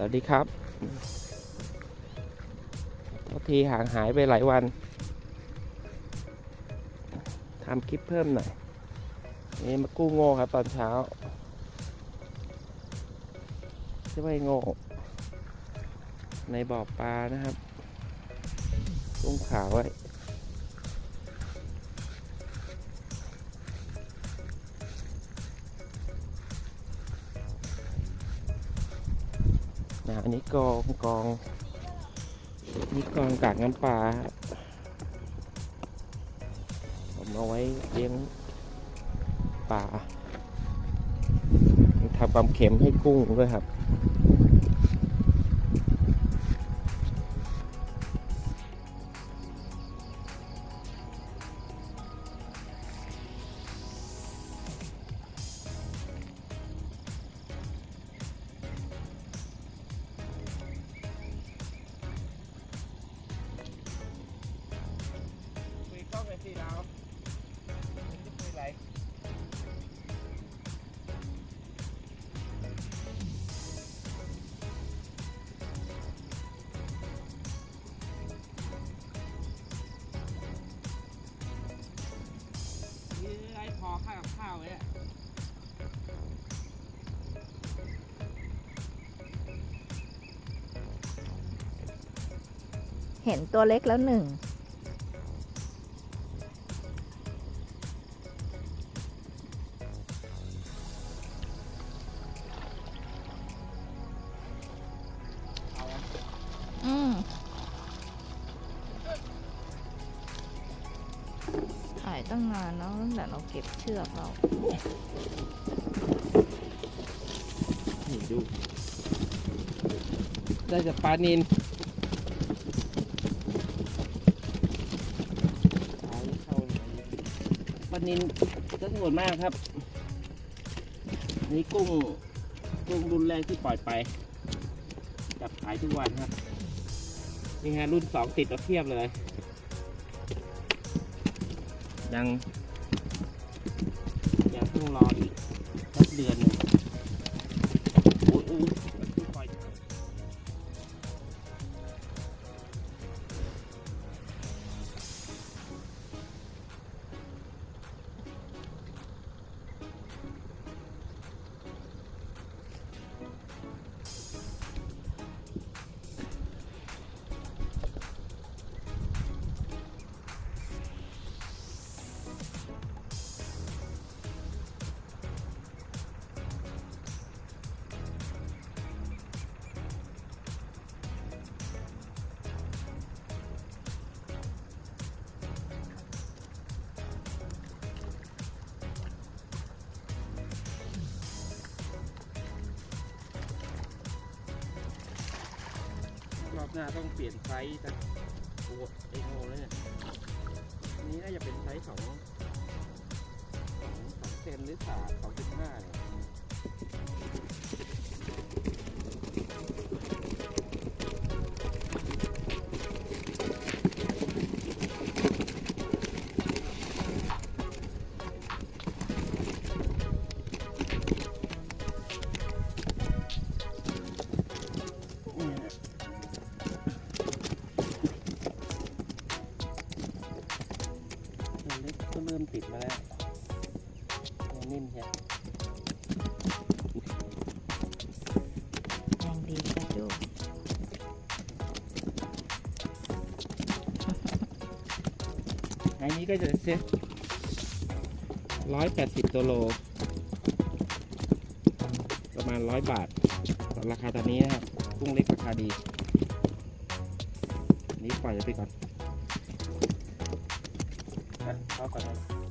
สวัสดีครับทษทีห่างหายไปหลายวันทำคลิปเพิ่มหน่อยนี่มากู้โง่ครับตอนเช้าช่วยโง่ในบ่อปลานะครับกุ้งขาวไว้ นะอันนี้กองกองนี่กองกากน้ำปลาผมเอาไว้เลี้ยงปลาทำความเค็มให้กุ้งด้วยครับ คุยกล้องเลยเราคุยอะไรนี่ไอ้พอข้าวกับข้าวเนี่ยเห็นตัวเล็กแล้วหนึ่ง ตั้งนานแล้วตั้งแต่เราเก็บเชือกเรานี่ดู ได้จากปลานินปลาเข้าเลยปลานินจะสวยมากครับ นี่กุ้ง กุ้งรุ่นแรกที่ปล่อยไป จับขายทุกวันครับ นี่ฮะรุ่นสองติดมาเทียบเลย ยังยังต้องรออีกสักเดือนหนึ่ง อบหน้าต้องเปลี่ยนไซส์นะโอ้เอ็งโง่เลยเนี่ยอันนี้น่าจะเป็นไซส์สองสองเซนหรือสามสองจุดห้าเนี่ย นิ่มใช่แรงดีกระจุกอันนี้ก็จะเซ็ตร้อยแปดสิบตัวโล ประมาณร้อยบาท ราคาตอนนี้นะครับกุ้งเล็กราคาดีอันนี้ปล่อยไปก่อนเข้าก่อนนะ